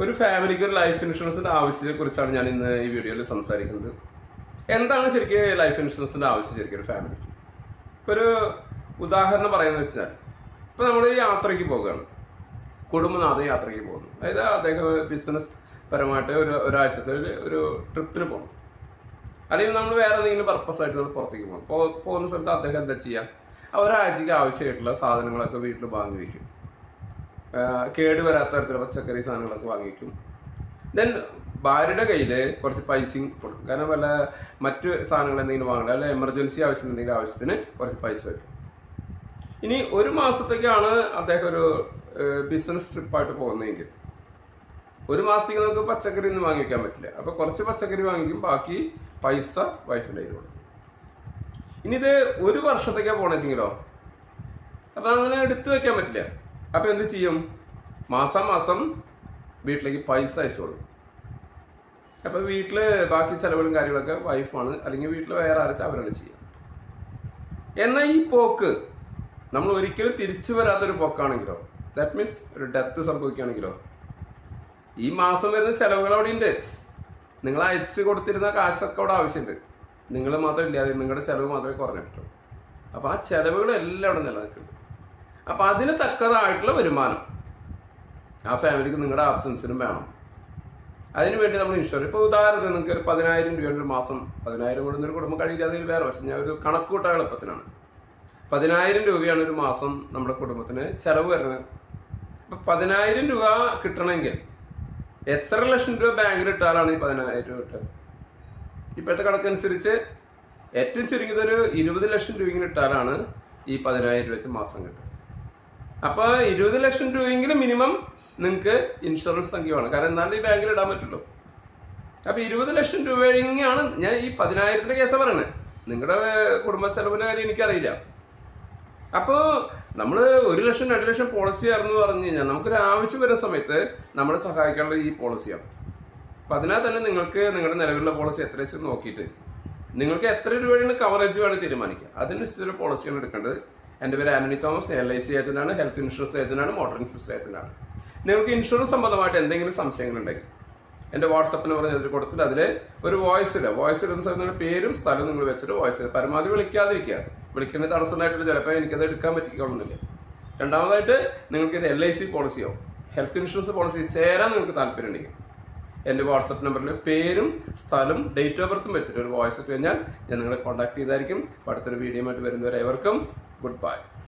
ഒരു ഫാമിലിക്ക് ഒരു ലൈഫ് ആവശ്യത്തെ കുറിച്ചാണ് ഞാൻ ഇന്ന് ഈ വീഡിയോയിൽ സംസാരിക്കുന്നത്. എന്താണ് ശരിക്കും ലൈഫ് ഇൻഷുറൻസിന്റെ ആവശ്യം ശരിക്കും ഒരു ഫാമിലിക്ക് ഇപ്പൊ ഒരു ഉദാഹരണം പറയുന്നത് വെച്ചാൽ ഇപ്പൊ നമ്മൾ യാത്രയ്ക്ക് പോകുകയാണ് കുടുംബനാഥ യാത്രയ്ക്ക് പോകുന്നു. അതായത് അദ്ദേഹം ബിസിനസ് പരമായിട്ട് ഒരു ഒരാഴ്ചത്തെ ഒരു- ട്രിപ്പിന് പോകും അല്ലെങ്കിൽ നമ്മൾ വേറെ എന്തെങ്കിലും പർപ്പസ് ആയിട്ട് നമ്മൾ പുറത്തേക്ക് പോകണം പോകുന്ന സ്ഥലത്ത് അദ്ദേഹം എന്താ ചെയ്യുക ആ ഒരാഴ്ചക്ക് ആവശ്യമായിട്ടുള്ള സാധനങ്ങളൊക്കെ വീട്ടിൽ വാങ്ങി വയ്ക്കും ആഹ് കേട് വരാത്ത തരത്തിലുള്ള പച്ചക്കറി സാധനങ്ങളൊക്കെ വാങ്ങിക്കും. ദെൻ ഭാര്യയുടെ കയ്യിൽ കുറച്ച് പൈസയും കൊടുക്കും. കാരണം വല്ല മറ്റ് സാധനങ്ങൾ എന്തെങ്കിലും വാങ്ങണ്ട. അല്ലെ എമർജൻസി ആവശ്യം എന്തെങ്കിലും ആവശ്യത്തിന് കുറച്ച് പൈസ വയ്ക്കും. ഇനി ഒരു മാസത്തേക്കാണ് അദ്ദേഹം ഒരു ബിസിനസ് ട്രിപ്പായിട്ട് പോകുന്നതെങ്കിൽ. ഒരു മാസത്തേക്ക് നമുക്ക് പച്ചക്കറി ഒന്നും വാങ്ങി വയ്ക്കാൻ പറ്റില്ല. അപ്പോൾ കുറച്ച് പച്ചക്കറി വാങ്ങിക്കും. ബാക്കി പൈസ വൈഫിന്റെ കയ്യിൽ കൊടുക്കും. ഇനി ഇത് ഒരു വർഷത്തേക്കാണ് പോണെച്ചെങ്കിലോ? അപ്പം അങ്ങനെ എടുത്തു വയ്ക്കാൻ പറ്റില്ല. അപ്പൊ എന്ത് ചെയ്യും? മാസം മാസം വീട്ടിലേക്ക് പൈസ അയച്ചു കൊടുക്കും. അപ്പം വീട്ടിൽ ബാക്കി ചിലവുകളും കാര്യങ്ങളൊക്കെ വൈഫാണ് അല്ലെങ്കിൽ വീട്ടിൽ വേറെ ആരച്ച അവരാണ് ചെയ്യുക. എന്നാൽ ഈ പോക്ക് നമ്മൾ ഒരിക്കലും തിരിച്ചു വരാത്തൊരു പോക്കാണെങ്കിലോ ദാറ്റ് മീൻസ് ഒരു ഡെത്ത് സംഭവിക്കുകയാണെങ്കിലോ ഈ മാസം വരുന്ന ചിലവുകൾ അവിടെ ഉണ്ട് നിങ്ങൾ അയച്ചു കൊടുത്തിരുന്ന കാശൊക്കെ അവിടെ ആവശ്യമുണ്ട്. നിങ്ങൾ മാത്രം ഇല്ലാതെ നിങ്ങളുടെ ചിലവ് മാത്രമേ കുറഞ്ഞിട്ടുള്ളൂ. അപ്പോൾ ആ ചിലവുകളെല്ലാം അവിടെ നിലനിൽക്കുന്നുണ്ട്. അപ്പോൾ അതിന് തക്കതായിട്ടുള്ള വരുമാനം. ആ ഫാമിലിക്ക് നിങ്ങളുടെ ആബ്സൻസിനും വേണം. അതിന് വേണ്ടി നമ്മൾ ഇൻഷുറൻസ് ഇപ്പോൾ ഉദാഹരണത്തിന് നിങ്ങൾക്ക് ഒരു പതിനായിരം രൂപയുടെ ഒരു മാസം പതിനായിരം കൊടുക്കുന്ന ഒരു കുടുംബം കഴിയില്ല അതിൽ വേറെ പക്ഷേ ഞാൻ ഒരു കണക്ക് കൂട്ടാൻ എളുപ്പത്തിനാണ്. പതിനായിരം രൂപയാണ് ഒരു മാസം നമ്മുടെ കുടുംബത്തിന് ചിലവ് വരുന്നത്. അപ്പം പതിനായിരം രൂപ കിട്ടണമെങ്കിൽ എത്ര ലക്ഷം രൂപ ബാങ്കിൽ ഇട്ടാലാണ് ഈ പതിനായിരം രൂപ കിട്ടുക? ഇപ്പോഴത്തെ കണക്കനുസരിച്ച് ഏറ്റവും ചുരുങ്ങിയത് ഒരു ഇരുപത് ലക്ഷം രൂപ ഇങ്ങനെ ഇട്ടാലാണ് ഈ പതിനായിരം രൂപ വെച്ച് മാസം കിട്ടുക. അപ്പോൾ ഇരുപത് ലക്ഷം രൂപയെങ്കിലും മിനിമം നിങ്ങൾക്ക് ഇൻഷുറൻസ് സംഖ്യ വേണം കാരണം എന്നാലും ഈ ബാങ്കിൽ ഇടാൻ പറ്റുള്ളൂ. അപ്പോൾ ഇരുപത് ലക്ഷം രൂപയാണ് ഞാൻ ഈ പതിനായിരത്തിന്റെ കേസാണ് പറയുന്നത് നിങ്ങളുടെ കുടുംബ ചെലവിന്റെ കാര്യം എനിക്കറിയില്ല. അപ്പോൾ നമ്മൾ ഒരു ലക്ഷം രണ്ട് ലക്ഷം പോളിസി ആയിരുന്നു പറഞ്ഞു കഴിഞ്ഞാൽ നമുക്കൊരു ആവശ്യം വരുന്ന സമയത്ത് നമ്മളെ സഹായിക്കാനുള്ള ഈ പോളിസിയാണ് അപ്പം അതിനാൽ തന്നെ നിങ്ങൾക്ക് നിങ്ങളുടെ നിലവിലുള്ള പോളിസി എത്ര വെച്ച് നോക്കിയിട്ട് നിങ്ങൾക്ക് എത്ര രൂപയാണ് കവറേജ് വേണം തീരുമാനിക്കുക അതിനനുസരിച്ചൊരു പോളിസിയാണ് എടുക്കേണ്ടത്. എന്റെ പേര് Antony Thomas L I C ഏജന്റാണ് health insurance ഏജന്റാണ് മോട്ടോർ ഇൻഷുറൻസ് ഏജന്റാണ്. നിങ്ങൾക്ക് ഇൻഷുറൻസ് സംബന്ധമായിട്ട് എന്തെങ്കിലും സംശയങ്ങളുണ്ടെങ്കിൽ എന്റെ വാട്സപ്പ് നമ്പർ ഞാൻ കൊടുത്തിട്ട് അതിൽ ഒരു വോയിസ് ഇടുക. വോയിസ് ഇടുന്ന നിങ്ങളുടെ പേരും സ്ഥലവും നിങ്ങൾ വെച്ചിട്ട് വോയിസ് പരമാവധി വിളിക്കാതിരിക്കുക. വിളിക്കുന്ന തടസ്സമായിട്ട് ചിലപ്പോൾ എനിക്കത് എടുക്കാൻ പറ്റിക്കൊള്ളുന്നില്ല. രണ്ടാമതായിട്ട് നിങ്ങൾക്ക് ഇത് എൽ ഐ സി പോളിസിയോ ഹെൽത്ത് ഇൻഷുറൻസ് പോളിസി ചേരാൻ നിങ്ങൾക്ക് താല്പര്യമുണ്ടെങ്കിൽ എന്റെ വാട്സപ്പ് നമ്പറിൽ പേരും സ്ഥലം ഡേറ്റ് ഓഫ് ബർത്തും വെച്ചിട്ട് ഒരു വോയിസ് ഇട്ട് കഴിഞ്ഞാൽ ഞാൻ നിങ്ങളെ കോൺടാക്ട് ചെയ്തായിരിക്കും. അടുത്തൊരു വീഡിയോ ആയിട്ട് വരുന്നവരെ ഏവർക്കും ഗുഡ് ബൈ